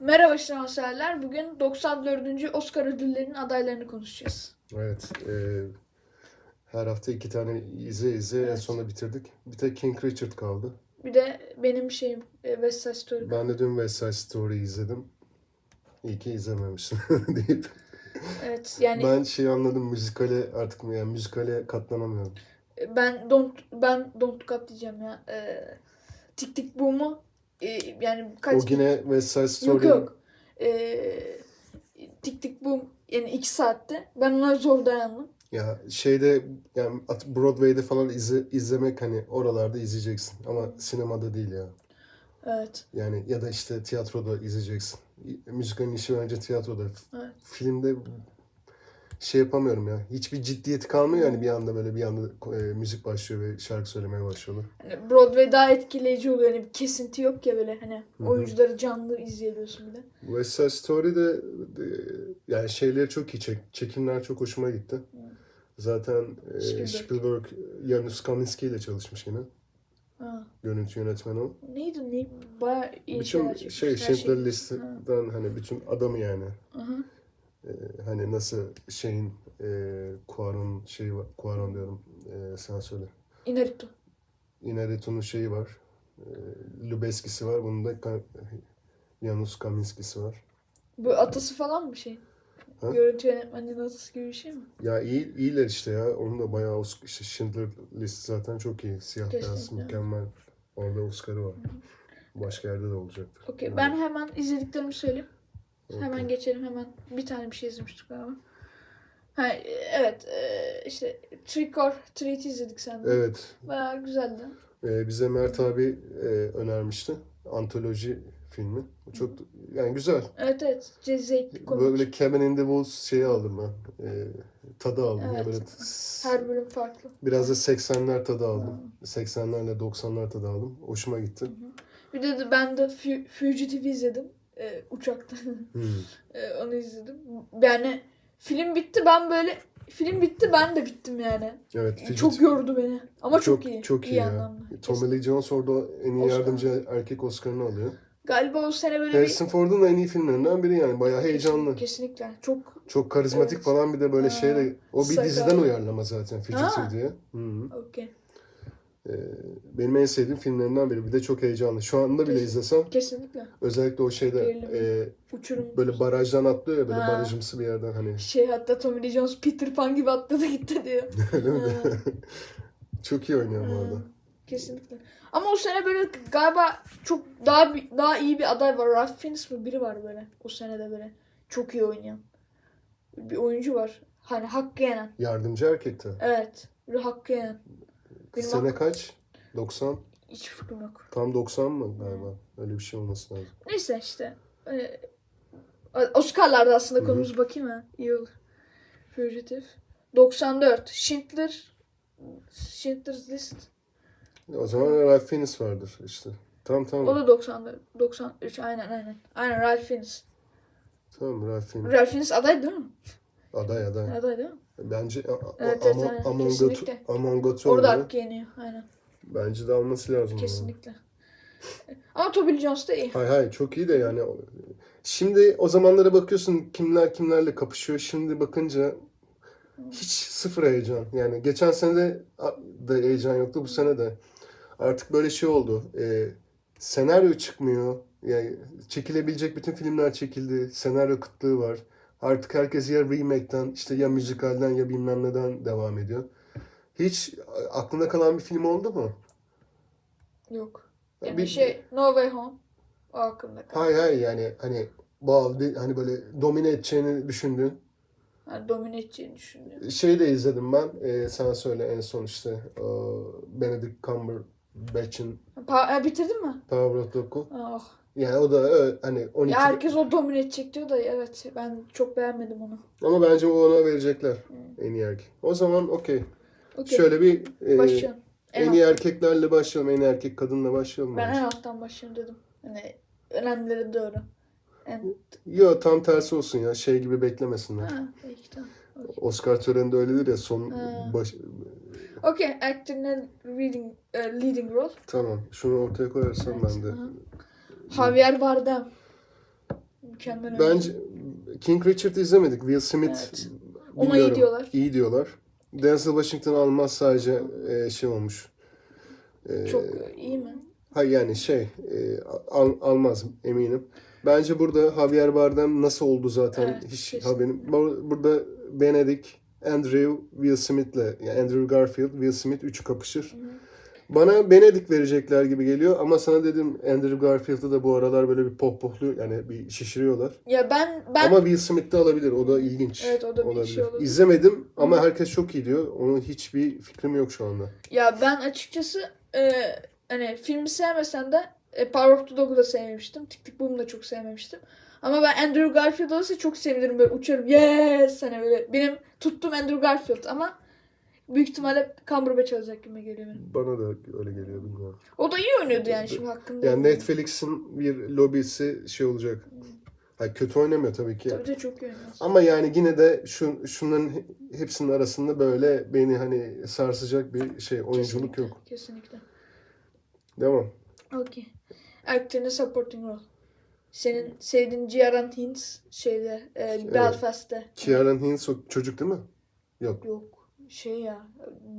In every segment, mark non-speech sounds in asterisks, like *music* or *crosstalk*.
Merhaba şansölyeler. Bugün 94. Oscar ödüllerinin adaylarını konuşacağız. Evet. e, her hafta iki tane izle izle en Evet. sonunda bitirdik. Bir tek King Richard kaldı. Bir de benim şeyim e, West Side Story. Ben de dün West Side Story izledim. İyi ki izlememişim *laughs* deyip. Evet yani Ben şey anladım müzikale artık yani müzikale katlanamıyorum. ben Don't ben Don't Cut diyeceğim ya. E, Tik Tik Boom'u e, yani kaç O yine West Side Story. Yok yok. E, Tik Tik Boom yani iki saatte. Ben ona zor dayandım. Ya şeyde yani Broadway'de falan izle, izlemek hani oralarda izleyeceksin ama sinemada değil ya. Evet. Yani ya da işte tiyatroda izleyeceksin. Müzikalin işi bence tiyatroda. Evet. Filmde şey yapamıyorum ya. Hiçbir ciddiyeti kalmıyor yani bir anda böyle bir anda e, müzik başlıyor ve şarkı söylemeye başlıyorlar. Hani Broadway daha etkileyici oluyor. Yani bir kesinti yok ya böyle hani Hı hı. oyuncuları canlı izleyebiliyorsun bir de. West Side Story'de e, yani şeyleri çok iyi çek, çekimler çok hoşuma gitti. Zaten e, Spielberg. Spielberg, Janusz Kaminski ile çalışmış yine. Ha. Görüntü yönetmeni o. Neydi ne? Bayağı iyi Bütün şeyler çekmiş. şey Schindler Ha. List'ten hani bütün adamı yani. Aha. E, hani nasıl şeyin e, Cuarón şeyi var. Cuarón diyorum. E, sen söyle. Inarritu. Inarritu'nun şeyi var. E, Lubezki'si var. Bunun da Ka- Janusz Kaminski'si var. Bu atası falan mı şey? Ha? Görüntü yönetmenliğinin atası gibi bir şey mi? Ya iyi iyiler işte ya. Onun da bayağı Os- işte Schindler List zaten çok iyi. Siyah beyaz Kesinlikle. mükemmel. Orada Oscar'ı var. Başka yerde de olacaktır. Okey ben hemen izlediklerimi söyleyeyim. Okey. Hemen geçelim hemen. Bir tane bir şey izlemiştik galiba. Ha, e, evet e, işte Trick or Treat izledik sen de. Evet. Bayağı güzeldi. e, bize Mert abi e, önermişti. Antoloji filmi. Çok yani güzel. Evet evet. Zevkli komik. Böyle Cabin in the Woods şeyi aldım ben. E, tadı aldım. Evet. böyle Her bölüm farklı. Biraz da 80'ler tadı aldım. 80'lerle 90'lar tadı aldım. Hoşuma gitti. Bir de, ben de Fu- Fugitive izledim. Uçakta. Hmm. *laughs* E, onu izledim. Yani film bitti ben böyle film bitti ben de bittim yani. Evet. Fidget- Çok yordu beni. Ama çok, çok iyi. Çok iyi, iyi ya. anlamda. Tommy Lee Jones orada en iyi Oscar. yardımcı erkek Oscar'ını alıyor. Galiba o sene böyle Harrison Ford'un da en iyi filmlerinden biri yani. Bayağı bir heyecanlı. kesinlikle çok Çok karizmatik Evet. falan bir de böyle Ha, şeyle. O bir sakal. diziden uyarlama zaten. Fugitive diye. Hı -hı. okey. Ee, benim en sevdiğim filmlerinden biri. Bir de çok heyecanlı. Şu anda bile izlesem Kesinlikle. özellikle o şeyde e, Uçurum. böyle barajdan atlıyor ya böyle Ha. barajımsı bir yerden hani. Şey hatta Tommy Lee Jones Peter Pan gibi atladı gitti diyor. *laughs* Öyle mi? *laughs* Çok iyi oynuyor bu arada. Kesinlikle. Ama o sene böyle galiba çok daha daha iyi bir aday var. Ralph Fiennes mi biri var böyle o senede böyle çok iyi oynayan. Bir oyuncu var. Hani hakkı yenen. Yardımcı erkekti. Evet. Hakkı yenen. Benim Sene kaç? 90. hiç fikrim yok. Tam 90 mı galiba? Öyle bir şey olması lazım. Neyse işte. Ee, Oscar'larda aslında Hı hı. konumuz bakayım ha. İyi olur. Fugitive. 94. Schindler. Schindler's List. O zaman Ralph Fiennes vardır işte. Tamam tamam. O da 94. 93 aynen aynen. Aynen Ralph Fiennes. Tamam Ralph Fiennes. Ralph Fiennes aday değil mi? Aday aday. Aday değil mi? Bence Evet, evet, aynen. Kesinlikle. Gato- Amon Gato Orada hakkı yeniyor. Aynen. Bence de alması lazım. onu. Kesinlikle. Ama Toby Lee Jones da iyi. Hay hay çok iyi de yani. Şimdi o zamanlara bakıyorsun kimler kimlerle kapışıyor. Şimdi bakınca hiç sıfır heyecan. Yani geçen sene de da heyecan yoktu bu sene de. Artık böyle şey oldu. Ee, senaryo çıkmıyor. Yani çekilebilecek bütün filmler çekildi. Senaryo kıtlığı var. Artık herkes ya remake'ten işte ya müzikalden ya bilmem neden devam ediyor. Hiç aklında kalan bir film oldu mu? Yok. Yani Bir- şey No Way Home. O aklımda kaldı. Hay hay yani hani de- hani böyle domine edeceğini düşündüğün Yani domine edeceğini düşünüyorum. şey de izledim ben. Ee, sen söyle en son işte o Benedict Cumberbatch'in Pa- ha, bitirdin mi? Power of Dog'u. Ah. Yani o da ö- hani 12 Ya herkes o domine edecek diyor da evet ben çok beğenmedim onu. ama bence o ona verecekler en iyi erkek. O zaman okey. Okey. Şöyle bir e, Başlayalım. En, en iyi erkeklerle başlayalım. En iyi erkek kadınla başlayalım ben en bence. alttan başlayayım dedim. Hani önemlileri doğru. En... Yo tam tersi olsun ya. Şey gibi beklemesinler. Ha, peki tamam. Oscar töreninde öyledir ya son Ha. baş... Okey, actor in a reading, e, leading role. Tamam. Şunu ortaya koyarsam ben de. Aha. Javier Bardem. mükemmel. Bence King Richard izlemedik. Will Smith Evet. Ona iyi diyorlar. İyi diyorlar. Denzel Washington almaz sadece e, şey olmuş. E, Çok iyi mi? Hayır yani şey e, al, almaz eminim. Bence burada Javier Bardem nasıl oldu zaten Evet, hiç kesinlikle. haberim. Bu- Burada Benedict, Andrew, Will Smith'le yani Andrew Garfield, Will Smith üçü kapışır. Bana Benedict verecekler gibi geliyor ama sana dedim Andrew Garfield'ı da bu aralar böyle bir pohpohlu yani bir şişiriyorlar. Ya ben ben Ama Will Smith de alabilir. O da ilginç. Evet, o da bir şey olabilir. İzlemedim ama herkes çok iyi diyor. Onun hiçbir fikrim yok şu anda. ya ben açıkçası e, hani filmi sevmesem de e, Power of the Dog'u da sevmemiştim. Tik Tik Boom'u da çok sevmemiştim. Ama ben Andrew Garfield olursa çok sevinirim böyle uçarım. Yes! Hani böyle benim tuttum Andrew Garfield ama büyük ihtimalle Cumberbatch alacak gibi geliyor benim. Bana da öyle geliyor bilmiyorum. O da iyi oynuyordu yani şimdi hakkında. Yani Netflix'in bir lobisi şey olacak. Ha, kötü oynamıyor tabii ki. Tabii de çok iyi oynuyor. Ama yani yine de şu şunların he- hepsinin arasında böyle beni hani sarsacak bir şey oyunculuk Kesinlikle, yok. Kesinlikle. Devam. Okey. Actor in a supporting role. Senin sevdiğin Ciaran Hinds şeyde e, Belfast'te. Kieran Hines o çocuk değil mi? Yok. Yok. Şey ya.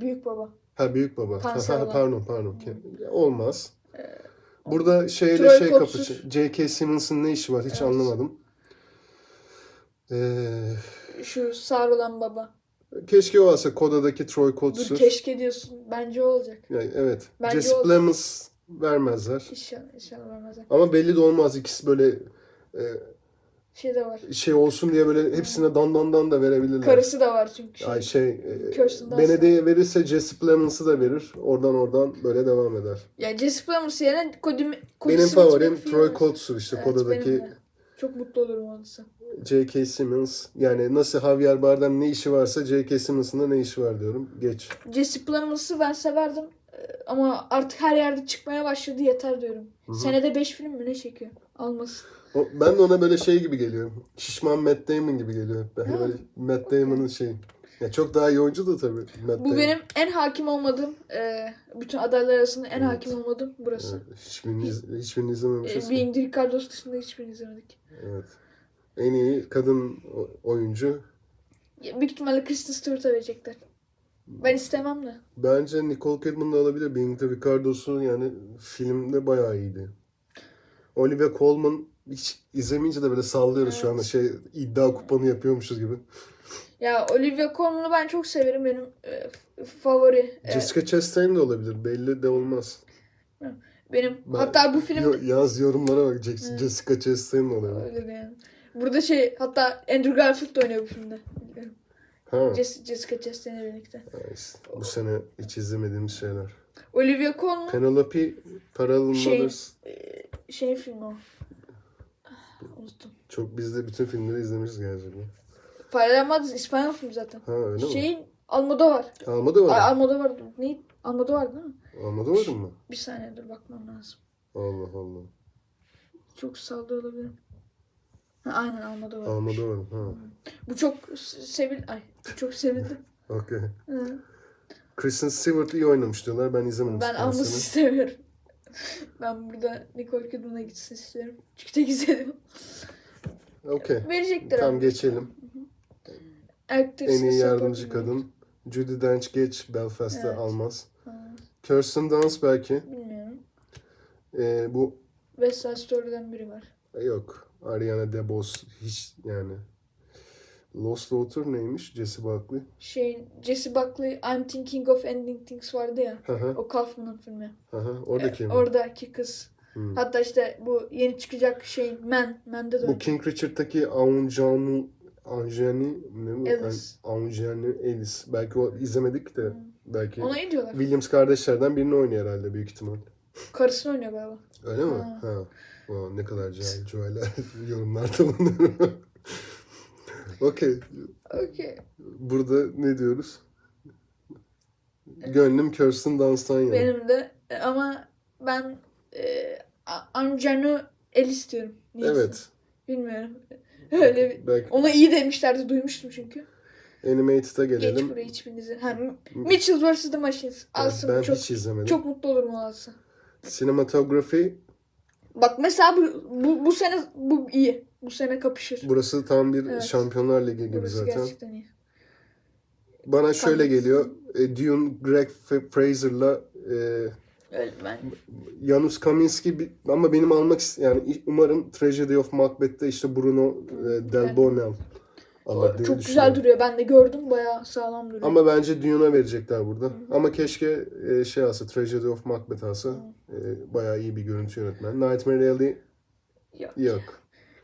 Büyük baba. Ha büyük baba. Kanser ha, pardon pardon. Olmaz. Burada şeyle Troy şey kapışıyor. J.K. Simmons'ın ne işi var hiç Evet. anlamadım. Ee, Şu sarılan baba. keşke o olsa Koda'daki Troy Dur Kotsur. keşke diyorsun. Bence o olacak. Yani, evet. Bence Jesse Plemons vermezler. İnşallah, inşallah vermezler. Ama belli de olmaz. İkisi böyle e, Şey de var. şey olsun diye böyle hepsine dan dan dan da verebilirler. Karısı da var çünkü. Şey. Ay şey e. Benedict'e verirse Jesse Plemons'ı da verir. Oradan oradan böyle devam eder. Ya Jesse Plemons yerine Cody, Cody Benim favorim Troy. Kotsur işte Evet, Koda'daki. Çok mutlu olurum olursa. J.K. Simmons. Yani nasıl Javier Bardem ne işi varsa J.K. Simmons'ın da ne işi var diyorum. Geç. Jesse Plemons'ı ben severdim. Ee, Ama artık her yerde çıkmaya başladı yeter diyorum. Senede 5 film mi ne çekiyor? Almasın. O, ben de ona böyle şey gibi geliyor. Şişman Matt Damon gibi geliyor. Ben böyle Matt Damon'ın şeyi. Ya çok daha iyi oyuncu da tabii Matt Bu Damon. benim en hakim olmadığım, e, bütün adaylar arasında en hakim olmadığım burası. Evet, hiçbirini, iz- hiçbirini izlememişiz. E, ki. Being Ricardo's dışında hiçbirini izlemedik. Evet. En iyi kadın o- oyuncu Ya, Büyük ihtimalle Kristen Stewart'a verecekler. Ben istemem de. bence Nicole Kidman da alabilir. Being the Ricardo'su yani filmde bayağı iyiydi. Olivia Colman hiç izlemeyince de böyle sallıyoruz şu anda şey iddia kuponu yapıyormuşuz gibi. Ya Olivia Colman'ı ben çok severim. Benim e, favori. e, Jessica Chastain de olabilir. Belli de olmaz. benim Ben- hatta bu film Yo- yaz yorumlara bak. Jess- Jessica Chastain de olabilir. öyle yani. Burada şey hatta Andrew Garfield de oynuyor bu filmde. Ha. Jess- Jessica Chastain'le birlikte. işte bu sene hiç izlemediğimiz şeyler. Olivia Colman Penelope Parallel Şey- Mothers. şey film o. Unuttum. Çok biz de bütün filmleri izlemişiz gerçekten. Paralel Mothers İspanyol film zaten. Ha öyle mi? Şeyin Almodovar. Almadı Ay, var. Almodovar. Ne? Almodovar değil mi? Almadı var mı? Bir saniye dur bakmam lazım. Allah Allah. Çok sallıyor olabilirim. Ha, aynen Almodovar. Almadı var. Ha. Bu çok sevil ay bu çok sevildi. *laughs* Okey. Kristen Stewart iyi oynamış diyorlar. Ben izlemedim. Ben Spencer'ı. alması istemiyorum. *laughs* ben burada Nicole Kidman'a gitsin istiyorum. Çünkü tek izledim. Okey. Verecekler Tamam ama. geçelim. Actress En iyi yardımcı kadın. Judy Dench geç. Belfast'ta Evet. almaz. Ha, Kirsten Dunst belki. bilmiyorum. Ee, bu West Side Story'den biri var. yok. Ariana DeBose hiç yani. Lost Daughter neymiş? Jesse Buckley. Şey Jesse Buckley I'm Thinking of Ending Things vardı ya. Hı hı. O Kaufman'ın filmi. hı hı. Oradaki mi? Oradaki kız. Hmm. Hatta işte bu yeni çıkacak şey Man. Man'de de Bu. King Richard'daki Anjanu Anjani ne bu? Ellis. Anjani Ellis. Belki o izlemedik de belki Ona iyi diyorlar. Williams kardeşlerden birini oynuyor herhalde büyük ihtimal. Karısını oynuyor galiba. Öyle mi? Ha. Ha. Aa, ne kadar cahil cüheler *laughs* yorumlarda bulunuyorum. Okey. Okey. Burada ne diyoruz? Gönlüm Kirsten Dunst'tan yana. Benim de E, ama ben e, A- Anjanu Ellis diyorum. Niyeyse. Evet. Bilmiyorum. *laughs* Öyle bir... Belki Ona iyi demişlerdi duymuştum çünkü. Animated'a Geç gelelim. buraya hiçbirinizi. Ha, M- Mitchell vs. The Machines. Alsın ben çok, hiç izlemedim. çok mutlu olurum o alsa. Cinematography Bak mesela bu, bu, bu sene bu iyi. Bu sene kapışır. Burası tam bir Evet. Şampiyonlar Ligi gibi Burası zaten. gerçekten iyi. Bana şöyle Hangisi? geliyor. E, Dune, Greg Fraser'la e, Öyle ben. Janusz Kaminski ama benim almak yani umarım Tragedy of Macbeth'te işte Bruno e, Del. Bonnell alır diye Çok güzel duruyor. Ben de gördüm bayağı sağlam duruyor. Ama bence Dune'a verecekler burada. Ama keşke e, şey alsa, Tragedy of Macbeth alsa. E, bayağı iyi bir görüntü yönetmen. Nightmare Alley Yok. yok.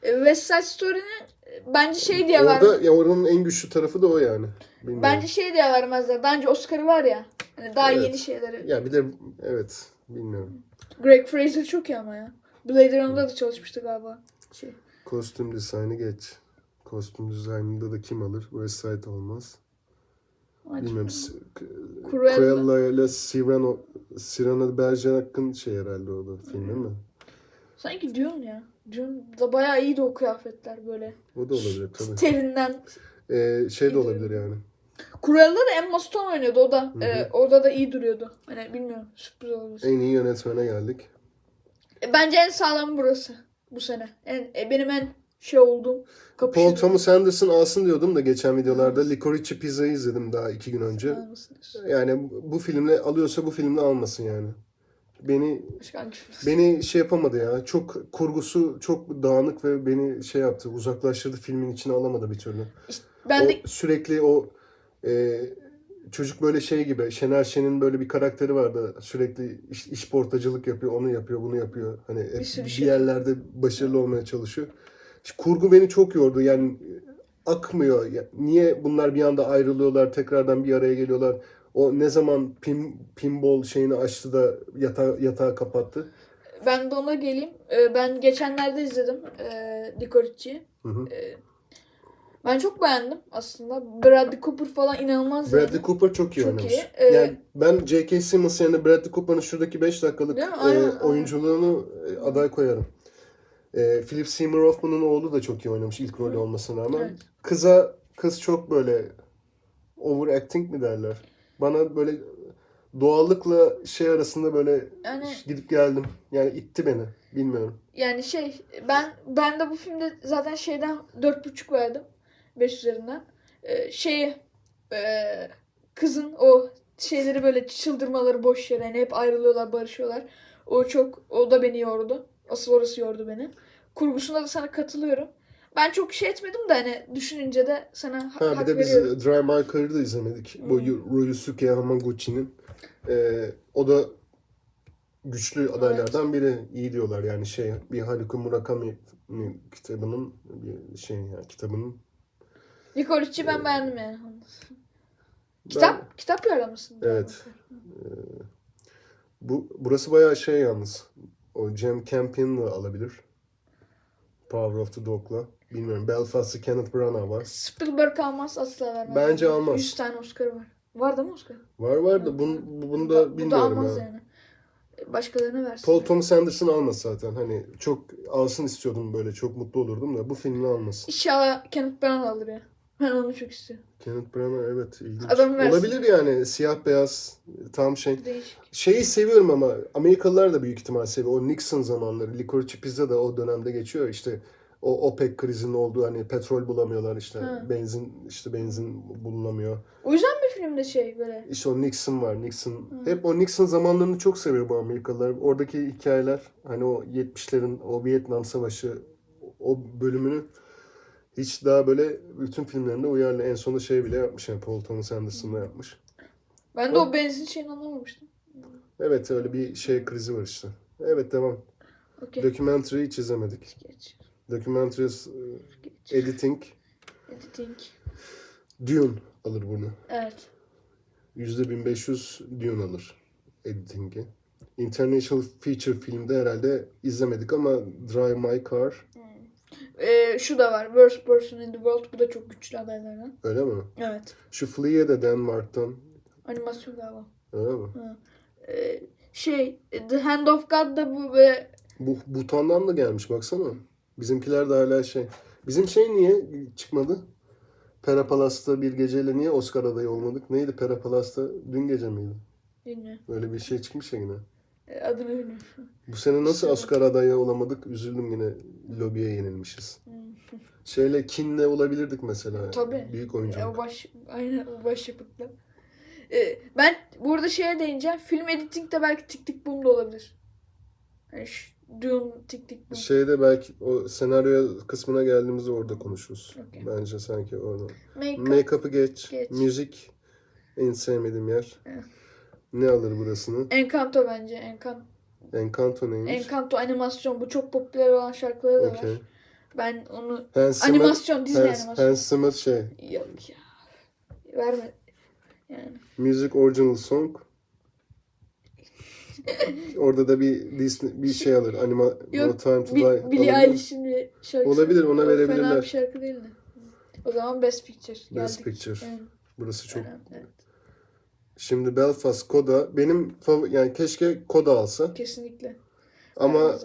E, West Side Story'nin e, bence şey diye ver. Orada ya oranın en güçlü tarafı da o yani. Bilmiyorum. Bence şey diye vermezler. Bence Oscar'ı var ya. Hani daha Evet. yeni şeyleri. ya bir de evet bilmiyorum. Greg Fraser çok iyi ama ya. Blade Runner'da da çalışmıştı galiba. Şey. Kostüm dizaynı geç. Kostüm dizaynında da kim alır? West Side olmaz. Bilmiyorum. Cruella. Cruella ile Cyrano, Cyrano de Bergerac'ın şey herhalde o da film değil mi? Sanki Dune ya. Dune'da bayağı iyiydi o kıyafetler böyle. O da olabilir tabii. Terinden. Ee, şey de olabilir yani. Cruella'da da Emma Stone oynuyordu o da. Hı hı. E, orada da iyi duruyordu. Hani bilmiyorum. Sürpriz olabilir. En iyi yönetmene geldik. E, bence en sağlam burası. Bu sene. En, e, benim en şey kapışır. Paul Thomas Anderson alsın diyordum da geçen videolarda Licorice Pizza'yı izledim daha iki gün önce. Yani bu filmle alıyorsa bu filmle almasın yani. Beni beni şey yapamadı ya. Çok kurgusu çok dağınık ve beni şey yaptı. Uzaklaştırdı filmin içine alamadı bir türlü. Ben o de sürekli o e, çocuk böyle şey gibi Şener Şen'in böyle bir karakteri vardı. Sürekli iş, işportacılık yapıyor, onu yapıyor, bunu yapıyor. Hani bir, sürü şey. yerlerde başarılı olmaya çalışıyor. İşte kurgu beni çok yordu. Yani akmıyor. Niye bunlar bir anda ayrılıyorlar, tekrardan bir araya geliyorlar? O ne zaman pin, pinball şeyini açtı da yatağı, yatağı kapattı? ben de ona geleyim. E, ben geçenlerde izledim e, Licorice'i. Hı hı. E, ben çok beğendim aslında. Bradley Cooper falan inanılmaz Bradley yani. Cooper çok iyi Çok oynamış. iyi. Ee, yani ben J.K. Simmons yerine Bradley Cooper'ın şuradaki 5 dakikalık e, Aynen, aynen. oyunculuğunu e, aday koyarım. E, Philip Seymour Hoffman'ın oğlu da çok iyi oynamış ilk rolü olmasına rağmen. Evet. Kıza kız çok böyle overacting mi derler? Bana böyle doğallıkla şey arasında böyle Yani gidip geldim. Yani itti beni. Bilmiyorum. yani şey ben ben de bu filmde zaten şeyden dört buçuk verdim. 5 üzerinden. Ee, şeyi e, kızın o şeyleri böyle çıldırmaları boş yere. Yani hep ayrılıyorlar, barışıyorlar. O çok o da beni yordu. Asıl orası yordu beni. Kurgusunda da sana katılıyorum. Ben çok şey etmedim de hani düşününce de sana ha- Ha bir hak de biz veriyorum. Drive My Car'ı da izlemedik. Bu Yu- Ryusuke Hamaguchi'nin. Ee, o da güçlü adaylardan biri. İyi diyorlar yani şey bir Haruki Murakami kitabının bir şey yani kitabının Licorice'i ben beğendim yani. Kitap, kitap yarlamışsın. Evet. bu burası bayağı şey yalnız. O Cem Campion'la alabilir. Power of the Dog'la. Bilmiyorum. Belfast'ı Kenneth Branagh var. Spielberg almaz asla vermez. Bence almaz. 100 tane Oscar var. Var da mı Oscar? Var var da bunu, bunu Bu da bu bilmiyorum almaz ya. yani. Başkalarına versin. Paul Thomas Anderson almaz zaten. Hani çok alsın istiyordum böyle. Çok mutlu olurdum da bu filmi almasın. İnşallah Kenneth Branagh alır ya. Ben onu çok istiyorum. Kenneth Branagh evet ilginç. Versin. Olabilir yani siyah beyaz tam şey. Değişik. Şeyi seviyorum ama Amerikalılar da büyük ihtimal seviyor. O Nixon zamanları. Licorice Pizza da o dönemde geçiyor. İşte o OPEC krizinin olduğu hani petrol bulamıyorlar işte. Ha. Benzin işte benzin bulunamıyor. O yüzden bir filmde şey böyle. İşte o Nixon var. Nixon. Hep o Nixon zamanlarını çok seviyor bu Amerikalılar. Oradaki hikayeler hani o 70'lerin o Vietnam Savaşı o bölümünü hiç daha böyle bütün filmlerinde uyarlı. En sonunda şey bile yapmış yani Paul Thomas Anderson'la yapmış. Ben de O- o benzin şeyini anlamamıştım. Evet öyle bir şey krizi var işte. Evet devam. Okey. Documentary hiç izlemedik. Geç. Documentary e, editing Editing. Dune alır bunu. Evet. %1500 Dune alır editing'i. International Feature filmde herhalde izlemedik ama Drive My Car Ee, şu da var. Worst Person in the World. Bu da çok güçlü adaylardan. öyle mi? Evet. Şu Flea'ya de Denmark'tan Animasyon galiba. öyle mi? Ee, şey The Hand of God da bu ve Bu Butan'dan da gelmiş baksana. Bizimkiler de hala şey. Bizim şey niye çıkmadı? Pera Palas'ta bir geceyle niye Oscar adayı olmadık? Neydi Pera Palas'ta? Dün gece miydi? bilmiyorum. Öyle bir şey çıkmış ya yine. Ee, adını bilmiyorum. Bu sene nasıl İşte- Oscar adayı olamadık? Üzüldüm yine lobiye yenilmişiz. Hmm. Şeyle Kin'le olabilirdik mesela. Tabii. Büyük E, oyuncu. o baş, aynen o baş yapıtlı. E, ben burada şeye değineceğim. Film editing de belki Tik Tik Boom da olabilir. Yani şu Dune Tik Tik Boom. Şeyde belki o senaryo kısmına geldiğimizde orada konuşuruz. Okey. Bence sanki orada. Make-up. Make-up'ı geç. Geç. Müzik en sevmediğim yer. Evet. Ne alır burasını? Encanto bence. Encanto. Encanto neymiş? Encanto animasyon. Bu çok popüler olan şarkıları da Okey. var. Ben onu Hans Zimmer, animasyon, Disney Hans, animasyon. Hans Zimmer şey. Yok ya. Verme. Yani. Music Original Song. Orada da bir Disney, bir şey alır. Anima Yok, No Time to Bi- Die. Billie. Eilish'in bir şarkısı. Olabilir, ona O Fena verebilirler. bir şarkı değil de. O zaman Best Picture. Best Geldik. Picture. Evet, Burası çok. evet. Şimdi Belfast Koda benim favori yani keşke Koda alsa Kesinlikle. ama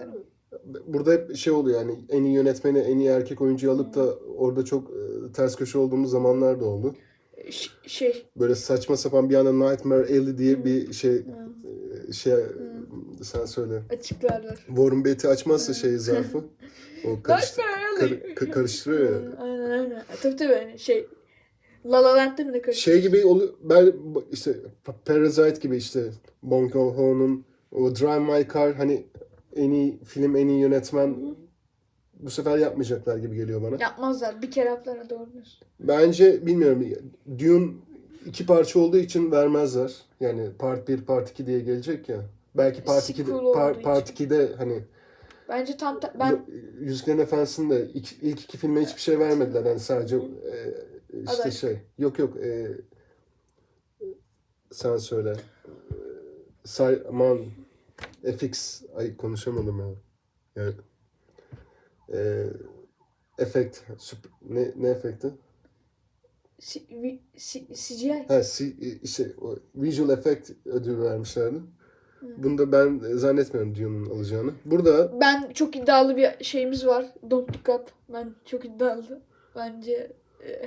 burada hep şey oluyor yani en iyi yönetmeni en iyi erkek oyuncuyu alıp da orada çok e, ters köşe olduğumuz zamanlar da oldu. Ş- şey. Böyle saçma sapan bir anda Nightmare Alley diye bir şey hı, e, şey e, sen söyle. Açıklarlar. Warren Beatty açmazsa şey zarfı o *laughs* karıştı, kar- ka- karıştırıyor ya. Hı, Aynen aynen. Tabii tabii yani şey. La La Land'de mi de karıştı? Şey gibi oluyor ben işte Parasite gibi işte Bong Joon-ho'nun o Drive My Car hani en iyi film en iyi yönetmen bu sefer yapmayacaklar gibi geliyor bana. Yapmazlar. Bir kere yaptılar doğru diyorsun. Bence bilmiyorum Dune iki parça olduğu için vermezler. Yani part 1 part 2 diye gelecek ya. Belki part 2'de Sequel olduğu part, için. 2'de hani Bence tam ta- ben Yüzüklerin Efendisi'nde ilk, ilk iki filme hiçbir şey vermediler. Yani sadece e, işte Aday. şey. Yok yok. e, sen söyle. E, say, aman FX. Ay konuşamadım ya. Yani, e, efekt. süp- ne, ne efekti? si, vi, si, CGI. Ha, si, işte, o visual effect ödülü vermişlerdi. Bunda ben zannetmiyorum Dune'un alacağını. Burada Ben çok iddialı bir şeyimiz var. Don't Look Up. Ben çok iddialı. Bence e,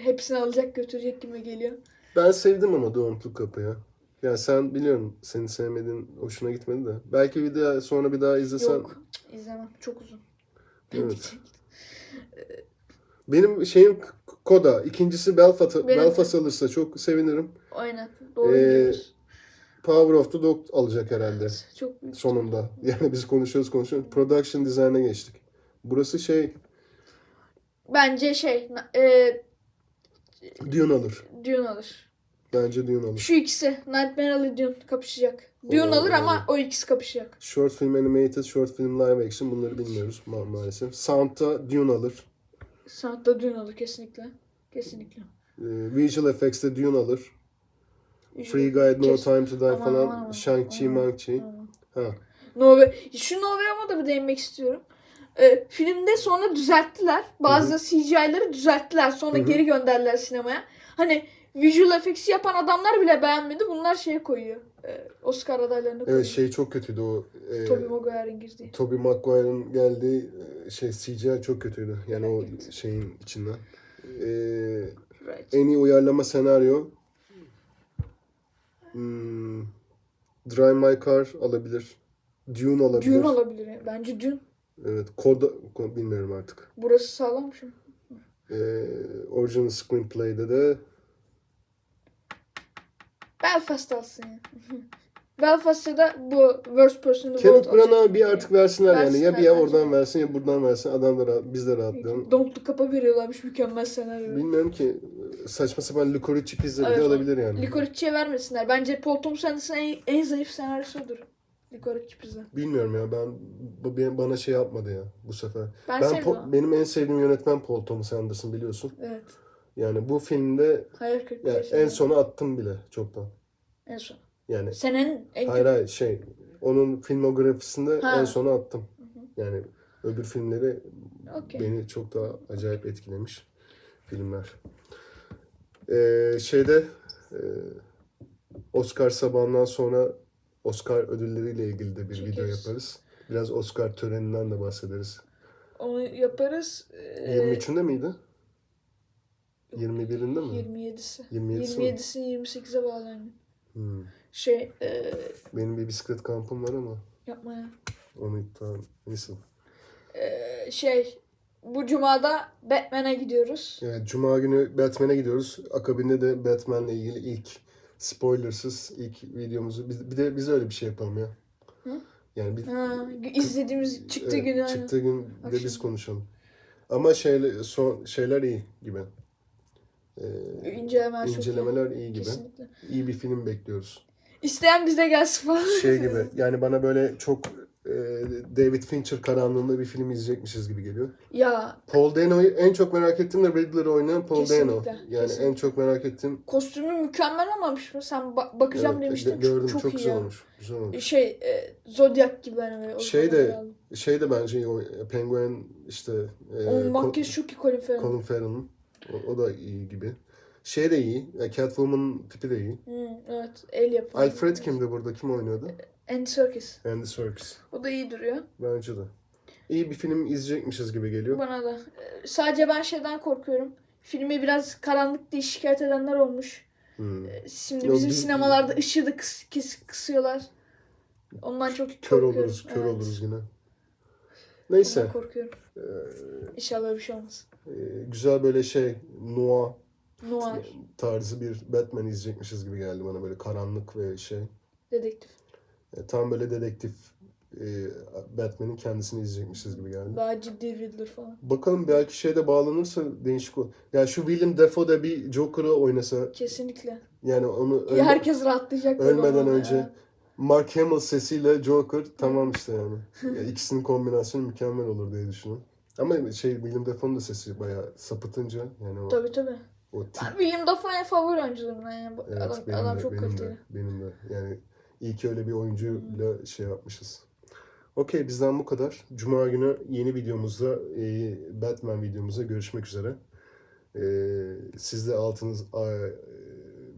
hepsini alacak götürecek gibi geliyor. Ben sevdim ama Don't Look Up'ı ya. Yani sen biliyorum senin sevmediğin hoşuna gitmedi de. Belki bir daha sonra bir daha izlesen. Yok. izlemem. Çok uzun. Evet. Benim şeyim Koda. İkincisi Belfast, Belfast alırsa çok sevinirim. Aynen. Doğru Ee. Power of the Dog alacak herhalde Çok büyük. sonunda. *laughs* Yani biz konuşuyoruz konuşuyoruz. Production Design'a geçtik. Burası şey Bence şey e, Dune alır. Dune alır. Bence Dune alır. Şu ikisi Nightmare Alley Dune kapışacak. Dune alır ama o ikisi kapışacak. Short film animated, short film live action bunları bilmiyoruz ma- maalesef. Sound'da Dune alır. Sanatta Dune alır kesinlikle. Kesinlikle. Ee, visual effects'te Dune alır. Free Guide, No Kesin. Time to Die Aman, falan. aman. Shang-Chi, Mang-Chi. Ha. No Way- Şu No Way Home'a da bir değinmek istiyorum. Ee, filmde sonra düzelttiler. Bazı CGI'ları düzelttiler. Sonra Hı hı. geri gönderdiler sinemaya. Hani visual effects'i yapan adamlar bile beğenmedi. Bunlar şeye koyuyor. Ee, Oscar adaylarına koyuyor. Evet şey çok kötüydü o. E, Tobey Maguire'in girdiği. Tobey Maguire'ın geldiği e, şey CGI çok kötüydü. Yani o şeyin içinden. Ee, Right. en iyi uyarlama senaryo hmm, Drive My Car alabilir. Dune olabilir. Dune olabilir. yani. Bence Dune. Evet. Koda ko- bilmiyorum artık. Burası sağlam şu. Ee, original Screenplay'de de Belfast alsın ya. *laughs* Belfast'ta da bu Worst Person in the Kenneth World Branagh'a alacak. bir artık versinler, yani. Ya bir ya bence. oradan versin ya buradan versin. Adam da rahat, biz de rahatlayalım. Don't Look Up'a veriyorlarmış mükemmel senaryo. Bilmiyorum ki saçma sapan Licorice Pizza bile Evet, olabilir yani. Licorice'ye vermesinler. Bence Paul Thomas Anderson'ın en, en zayıf senaryosu Licorice Pizza. Bilmiyorum ya ben bu bana şey yapmadı ya bu sefer. Ben, Ben sevdim Po- benim en sevdiğim yönetmen Paul Thomas Anderson biliyorsun. Evet. Yani bu filmde Hayal kırıklığı. yaşadım. en sona attım bile çoktan. En son. Yani Senenin en hayır hayır şey onun filmografisinde Ha. en sona attım. Yani öbür filmleri Okey. beni çok daha acayip etkilemiş filmler. Ee, şeyde e, Oscar sabahından sonra Oscar ödülleriyle ilgili de bir video Çekeriz. yaparız. Biraz Oscar töreninden de bahsederiz. Onu yaparız. Ee, 23'ünde miydi? 21'inde mi? 27'si. 27'si mi? 27'si 28'e bağlanıyor. Hmm. Şey e, Benim bir bisiklet kampım var ama yapma ya. onu iptal neyse. Ee, şey bu cumada Batman'e gidiyoruz. Evet, Cuma günü Batman'e gidiyoruz. Akabinde de Batman'le ilgili ilk spoilersız ilk videomuzu biz, bir de biz öyle bir şey yapalım ya. Hı? Yani bir Ha, izlediğimiz çıktığı evet, günü çıktığı gün de Akşam. biz konuşalım. Ama şeyler son şeyler iyi gibi. Ee, İncelemeler çok iyi. incelemeler iyi gibi. Kesinlikle. İyi bir film bekliyoruz. İsteyen bize gelsin falan. Şey gibi. Yani bana böyle çok David Fincher karanlığında bir film izleyecekmişiz gibi geliyor. Ya Paul Dano'yu en çok merak ettiğim de Riddler'ı oynayan Paul Dano. Kesinlikle, Yani kesinlikle. en çok merak ettiğim kostümü mükemmel olmamış mı? Sen ba- bakacağım Evet, demiştin. de- gördüm çok, çok, iyi güzel ya. olmuş. Güzel olmuş. Şey e, Zodiac gibi hani o Şey de- aldım. Şey de bence iyi. o Penguin işte e, Onun makyajı çok iyi Colin Farrell. Colin Farrell'ın. O, o da iyi gibi. Şey de iyi. e, Catwoman tipi de iyi. Hmm, evet el yapımı. Alfred kimdi burada? Kim oynuyordu? Andy Serkis. Andy Serkis. O da iyi duruyor. Bence de. İyi bir film izleyecekmişiz gibi geliyor. Bana da. E, sadece ben şeyden korkuyorum. Filmi biraz karanlık diye şikayet edenler olmuş. Hmm. E, Şimdi Yok, bizim biz- sinemalarda ışığı da kıs, kıs- kısıyorlar. Ondan çok Kör korkuyorum. oluruz, kör Evet, oluruz yine. Neyse. Ondan korkuyorum. e, İnşallah bir şey olmaz. e, güzel böyle şey noir Noir, tarzı bir Batman izleyecekmişiz gibi geldi bana böyle karanlık ve şey. dedektif. E, tam böyle dedektif e, Batman'in kendisini izleyecekmişiz gibi geldi. Daha ciddi Riddler falan. Bakalım belki şeyde bağlanırsa değişik olur. Ya şu Willem Dafoe da bir Joker'ı oynasa Kesinlikle. yani onu ölme- Herkes rahatlayacak. ölmeden önce ya. Mark Hamill sesiyle Joker tamam işte yani. Ya ikisinin kombinasyonu mükemmel olur diye düşünüyorum. Ama şey Willem Dafoe'nun da sesi bayağı sapıtınca yani o, Tabii tabii. o tip Ben William Dafoe en favori oyuncularımdan yani. Bu Evet, adam, benim adam de, çok benim kaliteli. de, benim de. Yani iyi ki öyle bir oyuncuyla şey yapmışız. Okey bizden bu kadar. Cuma günü yeni videomuzda, e, Batman videomuzda görüşmek üzere. E, siz de altınız, a- e,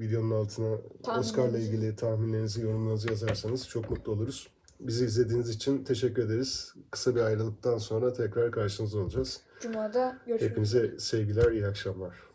videonun altına. Oscar'la ilgili tahminlerinizi, yorumlarınızı yazarsanız çok mutlu oluruz. Bizi izlediğiniz için teşekkür ederiz. Kısa bir ayrılıktan sonra tekrar karşınızda olacağız. Cuma'da görüşmek üzere. Hepinize sevgiler, iyi akşamlar.